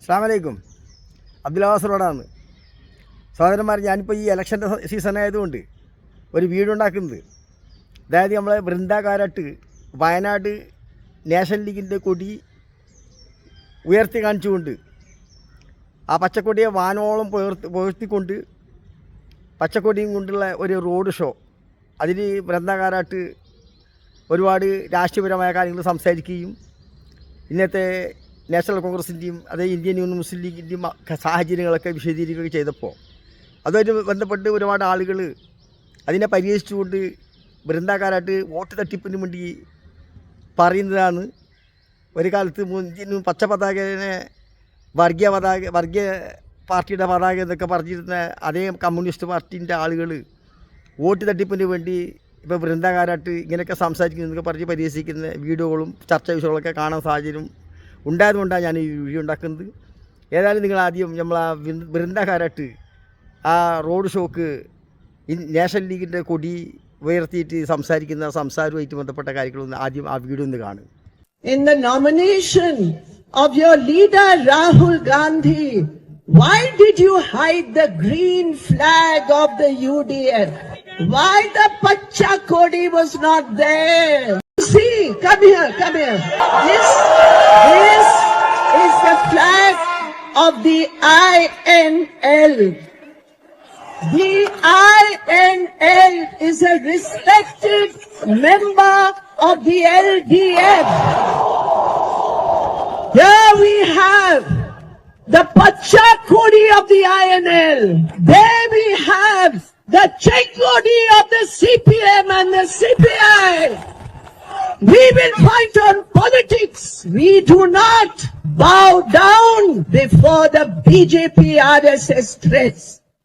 അസ്സാമലൈക്കും അബ്ദുൽ റോഡാണ്. സഹോദരന്മാർ ഞാനിപ്പോൾ ഈ ഇലക്ഷന്റെ സീസൺ ആയതുകൊണ്ട് ഒരു വീടുണ്ടാക്കുന്നത് അതായത് നമ്മളെ വൃന്ദാകാരട്ട് വയനാട് നാഷണൽ ലീഗിന്റെ കൊടി ഉയർത്തി കാണിച്ചുകൊണ്ട് ആ പച്ചക്കൊടിയെ വാനോളം പുയർത്തി പുയർത്തിക്കൊണ്ട് പച്ചക്കൊടിയും കൊണ്ടുള്ള ഒരു റോഡ് ഷോ. അതിൽ വൃന്ദാകാരാട്ട് ഒരുപാട് രാഷ്ട്രീയപരമായ കാര്യങ്ങൾ സംസാരിക്കുകയും ഇന്നത്തെ നാഷണൽ കോൺഗ്രസിന്റെയും അതേ ഇന്ത്യൻ യൂണിയൻ മുസ്ലിം ലീഗിന്റെയും സാഹചര്യങ്ങളൊക്കെ വിശദീകരിക്കുകയൊക്കെ ചെയ്തപ്പോൾ അതുമായിട്ട് ബന്ധപ്പെട്ട് ഒരുപാട് ആളുകൾ അതിനെ പരിഹരിച്ചുകൊണ്ട് ബൃന്ദാകാരായിട്ട് വോട്ട് തട്ടിപ്പിന് വേണ്ടി പറയുന്നതാണ്. ഒരു കാലത്ത് ഇന്ത്യൻ പച്ച പതാകനെ വർഗീയ പതാക വർഗീയ പാർട്ടിയുടെ പതാക എന്നൊക്കെ പറഞ്ഞിരുന്ന അതേ കമ്മ്യൂണിസ്റ്റ് പാർട്ടീന്റെ ആളുകൾ വോട്ട് തട്ടിപ്പിന് വേണ്ടി ഇപ്പോൾ ബൃന്ദാകാരായിട്ട് ഇങ്ങനെയൊക്കെ സംസാരിക്കുന്നതൊക്കെ പറഞ്ഞ് പരിഹസിക്കുന്ന വീഡിയോകളും ചർച്ച വിഷയങ്ങളൊക്കെ കാണാൻ സാഹചര്യം ഉണ്ടായതുകൊണ്ടാണ് ഞാൻ ഈ വീഡിയോ ഉണ്ടാക്കുന്നത് ഏതായാലും നിങ്ങൾ ആദ്യം നമ്മൾ ആ വൃന്ദകാരായിട്ട് ആ റോഡ് ഷോക്ക് നാഷണൽ ലീഗിന്റെ കൊടി ഉയർത്തിയിട്ട് സംസാരിക്കുന്ന സംസാരവുമായിട്ട് ബന്ധപ്പെട്ട കാര്യങ്ങളൊന്ന് ആദ്യം ആ വീഡിയോ ഒന്ന് കാണും in the nomination of your leader Rahul Gandhi, why did you hide the green flag of the UDF? Why the Pacha Kodi was not there? Come here, come here. This, this is the flag of the INL. The INL is a respected member of the LDF. Here we have the Pachakudi of the INL. There we have the Chekodi of the CPM and the CPI. We will fight on politics. We do not bow down before the BJP RSS threats.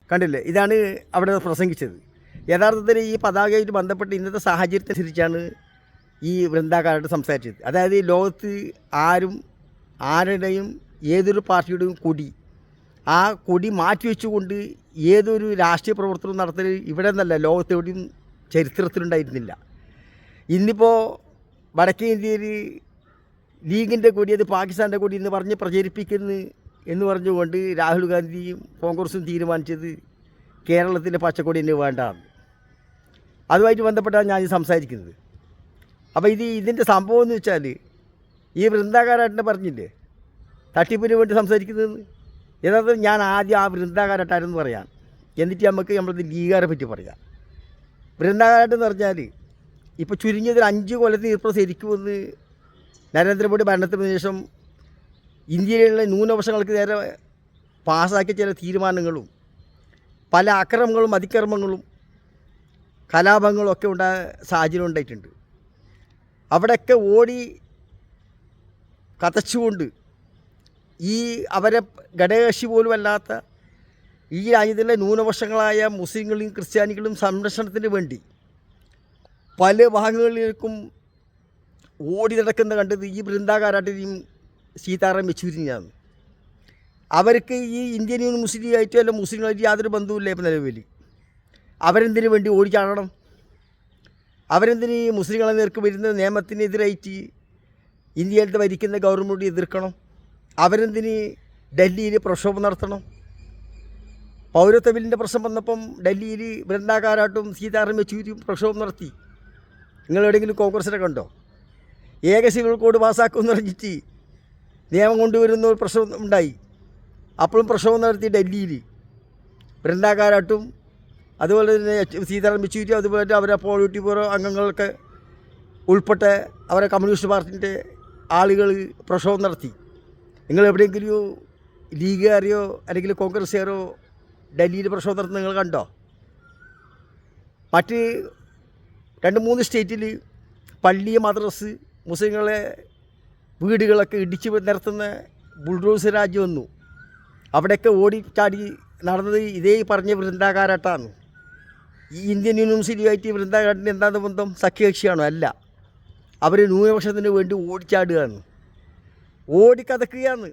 കണ്ടില്ലേ ഇതാണ് അവിടെ പ്രസംഗിച്ചത് യഥാർത്ഥത്തിൽ ഈ പതാകയായിട്ട് ബന്ധപ്പെട്ട് ഇന്നത്തെ സാഹചര്യത്തെ തിരിച്ചാണ് ഈ വൃന്ദാകാരോട് സംസാരിച്ചത് അതായത് ലോകത്ത് ആരും ആരുടെയും ഏതൊരു പാർട്ടിയുടെയും കൊടി ആ കൊടി മാറ്റിവെച്ചുകൊണ്ട് ഏതൊരു രാഷ്ട്രീയ പ്രവർത്തനം നടത്തൽ ഇവിടെ നിന്നല്ല ലോകത്തെവിടെയും ചരിത്രത്തിലുണ്ടായിരുന്നില്ല ഇന്നിപ്പോൾ വടക്കേ ഇന്ത്യയിൽ ലീഗിന്റെ കൂടി അത് പാകിസ്ഥാന്റെ കൂടി എന്ന് പറഞ്ഞ് പ്രചരിപ്പിക്കുന്നു എന്ന് പറഞ്ഞുകൊണ്ട് രാഹുൽ ഗാന്ധിയും കോൺഗ്രസും തീരുമാനിച്ചത് കേരളത്തിന്റെ പച്ചക്കൊടി തന്നെ വേണ്ടാന്ന്. അതുമായിട്ട് ബന്ധപ്പെട്ടാണ് ഞാൻ സംസാരിക്കുന്നത്. അപ്പോൾ ഇത് ഇതിന്റെ സംഭവം എന്ന് വെച്ചാൽ ഈ വൃന്ദാകാരാട്ടിനെ പറഞ്ഞില്ലേ? തട്ടിപ്പിന് വേണ്ടി സംസാരിക്കുന്നതെന്ന്. യഥാർത്ഥത്തിൽ ഞാൻ ആദ്യം ആ വൃന്ദാകാരാട്ടാരെന്ന് പറയാം. എന്നിട്ട് നമുക്ക് നമ്മളത് ലീഗാരെ പറ്റി പറയാം. വൃന്ദാകാരാട്ട് എന്ന് പറഞ്ഞാൽ ഇപ്പോൾ ചുരുങ്ങിയത് ഒരു അഞ്ച് കൊല്ലത്തിന് ഇപ്പോൾ ശരിക്കുമെന്ന് നരേന്ദ്രമോദി ഭരണത്തിന് ശേഷം ഇന്ത്യയിലുള്ള ന്യൂനപക്ഷങ്ങൾക്ക് നേരെ പാസ്സാക്കിയ ചില തീരുമാനങ്ങളും പല അക്രമങ്ങളും അതിക്രമങ്ങളും കലാപങ്ങളും ഒക്കെ ഉണ്ടായ സാഹചര്യം ഉണ്ടായിട്ടുണ്ട്. അവിടെയൊക്കെ ഓടി കതച്ചുകൊണ്ട് ഈ അവരെ ഘടകകക്ഷി പോലുമല്ലാത്ത ഈ രാജ്യത്തിലെ ന്യൂനപക്ഷങ്ങളായ മുസ്ലിങ്ങളും ക്രിസ്ത്യാനികളും സംരക്ഷണത്തിന് വേണ്ടി പല ഭാഗങ്ങളിലേക്കും ഓടി നടക്കുന്ന കണ്ടത് ഈ വൃന്ദാകാരാട്ടിനെയും സീതാറാം യെച്ചൂരിനെയാണ്. അവർക്ക് ഈ ഇന്ത്യൻ യൂണിയൻ മുസ്ലിം ആയിട്ടും അല്ല മുസ്ലിങ്ങളായിട്ട് യാതൊരു ബന്ധവുമില്ല ഇപ്പം നിലവിൽ. അവരെന്തിനു വേണ്ടി ഓടിച്ചാടണം അവരെന്തിന് ഈ മുസ്ലിങ്ങളെ നേർക്ക് വരുന്ന നിയമത്തിനെതിരായിട്ട് ഇന്ത്യയിലത്തെ ഭരിക്കുന്ന ഗവൺമെന്റ് എതിർക്കണം? അവരെന്തിന് ഡൽഹിയിൽ പ്രക്ഷോഭം നടത്തണം? പൗരത്വ ബില്ലിന്റെ പ്രശ്നം വന്നപ്പം ഡൽഹിയിൽ വൃന്ദാകാരാട്ടും സീതാറാം യെച്ചൂരിയും പ്രക്ഷോഭം നടത്തി. നിങ്ങൾ എവിടെയെങ്കിലും കോൺഗ്രസിനെ കണ്ടോ? ഏക സിവിൽ കോഡ് പാസ്സാക്കുമെന്ന് പറഞ്ഞിട്ട് നിയമം കൊണ്ടുവരുന്ന ഒരു പ്രശ്നം ഉണ്ടായി. അപ്പോഴും പ്രശ്നം നടത്തി ഡൽഹിയിൽ വൃന്ദാകാരാട്ടും അതുപോലെ തന്നെ സീതാറാം യെച്ചൂരി അതുപോലെ തന്നെ അവരെ പോളിറ്റി ബ്യൂറോ അംഗങ്ങളൊക്കെ ഉൾപ്പെട്ട അവരെ കമ്മ്യൂണിസ്റ്റ് പാർട്ടിന്റെ ആളുകൾ പ്രക്ഷോഭം നടത്തി. നിങ്ങൾ എവിടെയെങ്കിലും ലീഗുകാരെയോ അല്ലെങ്കിൽ കോൺഗ്രസ്സുകാരോ ഡൽഹിയിൽ പ്രക്ഷോഭം നടത്തുന്നത് നിങ്ങൾ കണ്ടോ? മറ്റ് രണ്ട് മൂന്ന് സ്റ്റേറ്റിൽ പള്ളി മദ്രസ് മുസ്ലിങ്ങളെ വീടുകളൊക്കെ ഇടിച്ച് നിരത്തുന്ന ബുൾഡോസ് രാജ്യം വന്നു. അവിടെയൊക്കെ ഓടിച്ചാടി നടന്നത് ഇതേ പറഞ്ഞ വൃന്ദാകാരാട്ടാണ്. ഈ ഇന്ത്യൻ യൂണിവേഴ്സിറ്റിയുമായിട്ട് ഈ വൃന്ദാകാട്ടിന് എന്താണ് ബന്ധം? സഖ്യകക്ഷിയാണോ? അല്ല. അവർ ന്യൂനപക്ഷത്തിന് വേണ്ടി ഓടിച്ചാടുകയാണ് ഓടിക്കതക്കുകയാണ്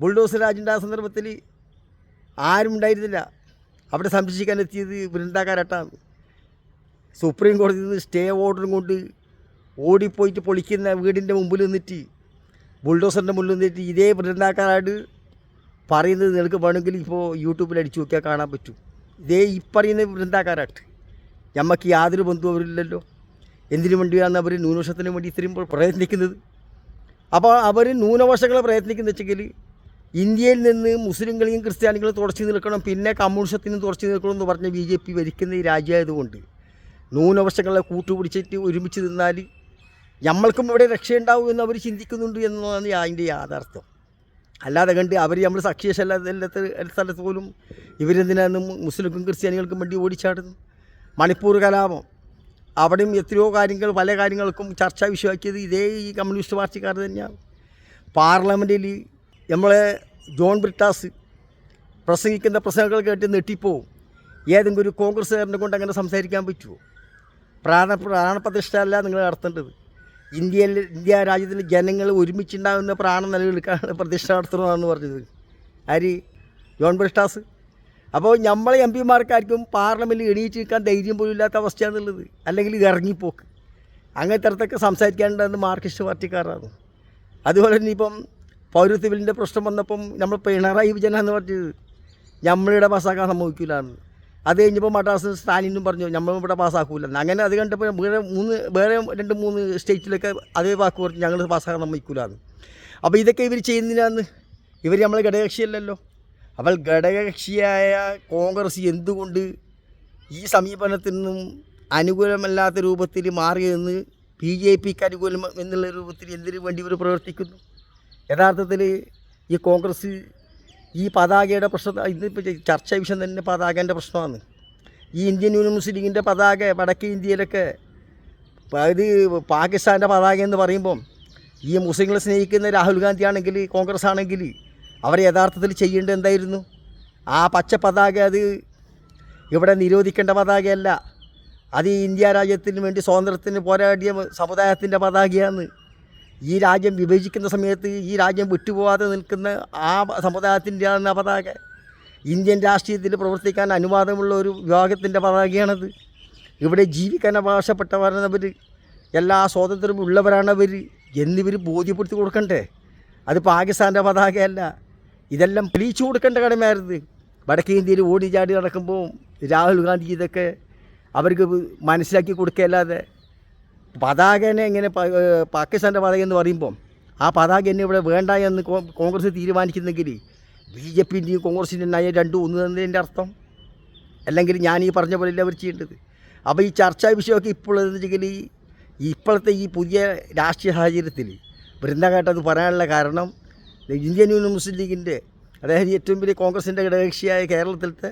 ബുൾഡോസ് രാജിന്റെ ആ സന്ദർഭത്തിൽ ആരും ഉണ്ടായിരുന്നില്ല അവിടെ സംരക്ഷിക്കാൻ എത്തിയത് വൃന്ദാകാരാട്ടാണ്. സുപ്രീം കോടതിയിൽ നിന്ന് സ്റ്റേ ഓർഡറും കൊണ്ട് ഓടിപ്പോയിട്ട് പൊളിക്കുന്ന വീടിന്റെ മുമ്പിൽ നിന്നിട്ട് ബുൾഡോസറിന്റെ മുന്നിൽ നിന്നിട്ട് ഇതേ പ്രസിഡന്റാക്കാനായിട്ട് പറയുന്നത് നിങ്ങൾക്ക് വേണമെങ്കിൽ ഇപ്പോൾ യൂട്യൂബിൽ അടിച്ചു നോക്കിയാൽ കാണാൻ പറ്റും. ഇതേ ഈ പറയുന്ന വൃന്ദാക്കാരാട്ട് നമുക്ക് യാതൊരു ബന്ധവും അവരില്ലല്ലോ. എന്തിനു വേണ്ടിയാണ് അവർ ന്യൂനപക്ഷത്തിന് വേണ്ടി ഇത്രയും പ്രയത്നിക്കുന്നത്? അപ്പോൾ അവർ ന്യൂനപക്ഷങ്ങളെ പ്രയത്നിക്കുന്ന വെച്ചെങ്കിൽ ഇന്ത്യയിൽ നിന്ന് മുസ്ലിങ്ങളെയും ക്രിസ്ത്യാനികളും തുടച്ചു നിൽക്കണം പിന്നെ കമ്മ്യൂണിസത്തിനും തുടച്ചു നിൽക്കണം എന്ന് പറഞ്ഞ ബി ജെ പി ഭരിക്കുന്ന ഈ രാജ്യമായതുകൊണ്ട് ന്യൂനപക്ഷങ്ങളെ കൂട്ടുപിടിച്ചിട്ട് ഒരുമിച്ച് നിന്നാൽ നമ്മൾക്കും ഇവിടെ രക്ഷയുണ്ടാവും എന്ന് അവർ ചിന്തിക്കുന്നുണ്ട് എന്നതാണ് അതിന്റെ യാഥാർത്ഥ്യം. അല്ലാതെ കണ്ട് അവർ നമ്മൾ സഖ്യശല്ലാത്ത സ്ഥലത്ത് പോലും ഇവരെന്തിനാണ് മുസ്ലിംക്കും ക്രിസ്ത്യാനികൾക്കും വേണ്ടി ഓടിച്ചാടുന്നു മണിപ്പൂർ കലാപം. അവിടെയും എത്രയോ കാര്യങ്ങൾ പല കാര്യങ്ങൾക്കും ചർച്ചാ വിഷയമാക്കിയത് ഇതേ ഈ കമ്മ്യൂണിസ്റ്റ് പാർട്ടിക്കാർ തന്നെയാണ്. പാർലമെന്റിൽ നമ്മളെ ജോൺ ബ്രിട്ടാസ് പ്രസംഗിക്കുന്ന പ്രസംഗങ്ങൾ കേട്ട് നെട്ടിപ്പോവും ഏതെങ്കിലും ഒരു കോൺഗ്രസ്സുകാരനെ കൊണ്ട് അങ്ങനെ സംസാരിക്കാൻ പറ്റുമോ? പ്രാണ പ്രാണപ്രതിഷ്ഠ അല്ല നിങ്ങൾ നടത്തേണ്ടത്. ഇന്ത്യയിൽ ഇന്ത്യ രാജ്യത്തിലെ ജനങ്ങൾ ഒരുമിച്ചുണ്ടാകുന്ന പ്രാണ നിലനിൽക്കാനാണ് പ്രതിഷ്ഠ നടത്തണമെന്ന് പറഞ്ഞത്. ആര്? ജോൺ ബ്രിഷ്ടാസ്. അപ്പോൾ നമ്മളെ എം പിമാർക്കാർക്കും പാർലമെന്റിൽ എണീറ്റ് നിൽക്കാൻ ധൈര്യം പോലും ഇല്ലാത്ത അവസ്ഥയാണെന്നുള്ളത് അല്ലെങ്കിൽ ഇറങ്ങിപ്പോക്ക്. അങ്ങനത്തെ അടുത്തൊക്കെ സംസാരിക്കാനുണ്ടെന്ന് മാർക്സിസ്റ്റ് പാർട്ടിക്കാരാണ്. അതുപോലെ തന്നെ ഇപ്പം പൗരത്വ ബില്ലിന്റെ പ്രശ്നം വന്നപ്പം നമ്മൾ പിണറായി വിജയൻ എന്ന് പറഞ്ഞത്. നമ്മളിവിടെ പാസ്സാക്കാൻ സമ്മതിക്കില്ലാന്ന് അത് കഴിഞ്ഞപ്പോൾ മദ്രാസ് സ്റ്റാലിനും പറഞ്ഞു നമ്മൾ ഇവിടെ പാസ്സാക്കൂല. അങ്ങനെ അത് കണ്ടപ്പോൾ വേറെ മൂന്ന് വേറെ രണ്ട് മൂന്ന് സ്റ്റേറ്റിലൊക്കെ അതേ വാക്ക് പറഞ്ഞു ഞങ്ങൾ പാസ്സാക്കാൻ നമ്മിക്കൂലാന്ന് അപ്പോൾ ഇതൊക്കെ ഇവർ ചെയ്യുന്നതിനാന്ന്? ഇവർ നമ്മളെ ഘടകകക്ഷിയല്ലല്ലോ. അപ്പോൾ ഘടകകക്ഷിയായ കോൺഗ്രസ് എന്തുകൊണ്ട് ഈ സമീപനത്തിൽ നിന്നും അനുകൂലമല്ലാത്ത രൂപത്തിൽ മാറിയെന്ന് ബി ജെ പിക്ക് അനുകൂലം എന്നുള്ള രൂപത്തിൽ എന്തിനു വേണ്ടി ഇവർ പ്രവർത്തിക്കുന്നു? യഥാർത്ഥത്തിൽ ഈ കോൺഗ്രസ് ഈ പതാകയുടെ പ്രശ്നം ഇന്നിപ്പോൾ ചർച്ച വിഷയം തന്നെ പതാകേന്റെ പ്രശ്നമാണ്. ഈ ഇന്ത്യൻ യൂണിയൻ മുസ്ലിം ലീഗിന്റെ പതാക വടക്കേ ഇന്ത്യയിലൊക്കെ ഇത് പാകിസ്ഥാന്റെ പതാക എന്ന് പറയുമ്പം ഈ മുസ്ലിങ്ങളെ സ്നേഹിക്കുന്ന രാഹുൽ ഗാന്ധി ആണെങ്കിൽ കോൺഗ്രസ് ആണെങ്കിൽ അവർ യഥാർത്ഥത്തിൽ ചെയ്യേണ്ടത് എന്തായിരുന്നു? ആ പച്ച പതാക അത് ഇവിടെ നിരോധിക്കേണ്ട പതാകയല്ല. അത് ഇന്ത്യ രാജ്യത്തിന് വേണ്ടി സ്വാതന്ത്ര്യത്തിന് പോരാടിയ സമുദായത്തിന്റെ പതാകയാണ്. ഈ രാജ്യം വിഭജിക്കുന്ന സമയത്ത് ഈ രാജ്യം വിട്ടുപോകാതെ നിൽക്കുന്ന ആ സമുദായത്തിന്റെയാണ് പതാക. ഇന്ത്യൻ രാഷ്ട്രീയത്തിൽ പ്രവർത്തിക്കാൻ അനുവാദമുള്ള ഒരു വിഭാഗത്തിന്റെ പതാകയാണത്. ഇവിടെ ജീവിക്കാൻ അവകാശപ്പെട്ടവരാണവർ എല്ലാ സ്വാതന്ത്ര്യവും ഉള്ളവരാണവർ എന്നിവർ ബോധ്യപ്പെടുത്തി കൊടുക്കണ്ടേ? അത് പാകിസ്ഥാന്റെ പതാകയല്ല. ഇതെല്ലാം പിടിച്ചു കൊടുക്കേണ്ട കടമയായിരുന്നു. വടക്കേ ഇന്ത്യയിൽ ഓടി ചാടി നടക്കുമ്പോൾ രാഹുൽ ഗാന്ധി ഇതൊക്കെ അവർക്ക് മനസ്സിലാക്കി കൊടുക്കുകയല്ലാതെ പതാകനെ ഇങ്ങനെ പാകിസ്ഥാന്റെ പതാക എന്ന് പറയുമ്പം ആ പതാക എന്നെ ഇവിടെ വേണ്ട എന്ന് കോൺഗ്രസ് തീരുമാനിക്കുന്നെങ്കിൽ ബി ജെ പിന്റെയും കോൺഗ്രസിന്റെയും നയം രണ്ടും ഒന്ന് എന്നതിന്റെ അർത്ഥം. അല്ലെങ്കിൽ ഞാൻ ഈ പറഞ്ഞ പോലെയല്ല അവർ ചെയ്യേണ്ടത്. അപ്പോൾ ഈ ചർച്ചാ വിഷയമൊക്കെ ഇപ്പോഴെന്ന് വെച്ചെങ്കിൽ ഇപ്പോഴത്തെ ഈ പുതിയ രാഷ്ട്രീയ സാഹചര്യത്തിൽ വൃന്ദഘട്ടത് പറയാനുള്ള കാരണം ഇന്ത്യൻ യൂണിയൻ മുസ്ലിം ലീഗിന്റെ അതായത് ഏറ്റവും വലിയ കോൺഗ്രസിന്റെ ഘടകകക്ഷിയായ കേരളത്തിലത്തെ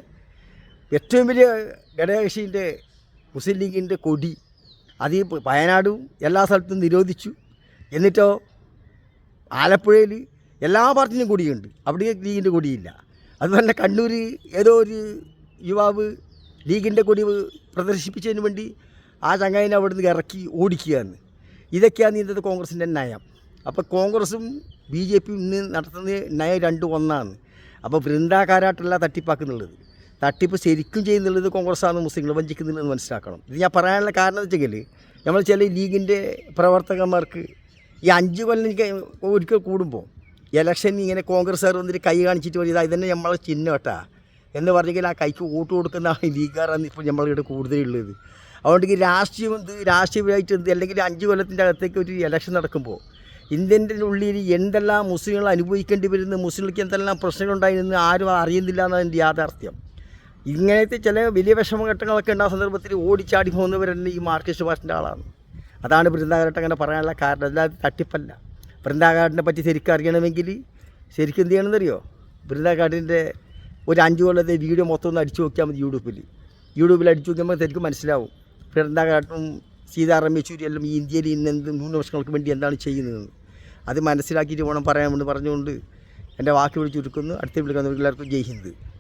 ഏറ്റവും വലിയ ഘടകകക്ഷീന്റെ മുസ്ലിം ലീഗിന്റെ കൊടി അത് ഈ വയനാടും എല്ലാ സ്ഥലത്തും നിരോധിച്ചു. എന്നിട്ടോ ആലപ്പുഴയിൽ എല്ലാ പാർട്ടിനും കൊടിയുണ്ട്. അവിടെ ലീഗിന്റെ കൊടിയില്ല. അതുപോലെ കണ്ണൂർ ഏതോ ഒരു യുവാവ് ലീഗിന്റെ കൊടി പ്രദർശിപ്പിച്ചതിന് വേണ്ടി ആ ചങ്ങായിനെ അവിടെ നിന്ന് ഇറക്കി ഓടിക്കുകയാണ്. ഇതൊക്കെയാണ് ഇന്നത്തെ കോൺഗ്രസിന്റെ നയം. അപ്പോൾ കോൺഗ്രസും ബി ജെ പിയും ഇന്ന് നടത്തുന്ന നയം രണ്ടും ഒന്നാണ്. അപ്പോൾ വൃന്ദാകാരാട്ടല്ല തട്ടിപ്പാക്കുന്നുള്ളത്. തട്ടിപ്പ് ശരിക്കും ചെയ്യുന്നുള്ളത് കോൺഗ്രസ്സാണ് മുസ്ലിങ്ങൾ വഞ്ചിക്കുന്നില്ലെന്ന് മനസ്സിലാക്കണം. ഇത് ഞാൻ പറയാനുള്ള കാരണം എന്ന് വെച്ചെങ്കിൽ നമ്മൾ ചില ലീഗിന്റെ പ്രവർത്തകന്മാർക്ക് ഈ അഞ്ച് കൊല്ലം ഒരിക്കൽ കൂടുമ്പോൾ ഇലക്ഷൻ ഇങ്ങനെ കോൺഗ്രസ്സുകാർ വന്നിട്ട് കൈ കാണിച്ചിട്ട് വരിക ഇതാ ഇതന്നെ നമ്മളെ ചിഹ്നം കേട്ടാ. എന്ന് പറഞ്ഞെങ്കിൽ ആ കൈക്ക് വോട്ട് കൊടുക്കുന്ന ലീഗുകാരാണ് ഇപ്പോൾ നമ്മളിവിടെ കൂടുതലുള്ളത് അതുകൊണ്ട് ഈ രാഷ്ട്രീയം എന്ത് രാഷ്ട്രീയമായിട്ട് എന്ത് അല്ലെങ്കിൽ അഞ്ച് കൊല്ലത്തിന്റെ അകത്തേക്ക് ഒരു ഇലക്ഷൻ നടക്കുമ്പോൾ ഇന്ത്യന്റെ ഉള്ളിൽ എന്തെല്ലാം മുസ്ലിങ്ങൾ അനുഭവിക്കേണ്ടി വരുന്ന മുസ്ലിങ്ങൾക്ക് എന്തെല്ലാം പ്രശ്നങ്ങളുണ്ടായിരുന്നു ആരും അറിയുന്നില്ല എന്നതിന്റെ യാഥാർത്ഥ്യം. ഇങ്ങനത്തെ ചില വലിയ വിഷമഘട്ടങ്ങളൊക്കെ ഉണ്ടാകുന്ന സന്ദർഭത്തിൽ ഓടിച്ചാടി പോകുന്നവരെന്നെ ഈ മാർക്സിസ്റ്റ് പാർട്ടിന്റെ ആളാണ്. അതാണ് ബൃന്ദാകരട്ട് അങ്ങനെ പറയാനുള്ള കാരണം. അല്ലാതെ തട്ടിപ്പല്ല. ബൃന്ദാകാടിനെ പറ്റി ശരിക്കും അറിയണമെങ്കിൽ ശരിക്കും എന്ത് ചെയ്യണമെന്നറിയോ? ബൃന്ദാകാടിന്റെ ഒരു അഞ്ച് കൊല്ലത്തെ വീഡിയോ മൊത്തം ഒന്ന് അടിച്ചു നോക്കിയാൽ മതി യൂട്യൂബിൽ. യൂട്യൂബിൽ അടിച്ചു നോക്കിയാൽ ശരിക്കും മനസ്സിലാവും. ബൃന്ദാകാട്ടും സീതാറാം യെച്ചൂരി എല്ലാം ഈ ഇന്ത്യയിൽ ഇന്ന് എന്ത് ന്യൂനപക്ഷങ്ങൾക്ക് വേണ്ടി എന്താണ് ചെയ്യുന്നതെന്ന് അത് മനസ്സിലാക്കിയിട്ട് വേണം പറയാമെന്ന് പറഞ്ഞുകൊണ്ട് എന്റെ വാക്ക് വിളിച്ചു ചുരുക്കുന്നു. അടുത്ത വിളിക്കുന്നവർക്ക് എല്ലാവർക്കും ജയ് ഹിന്ദ്.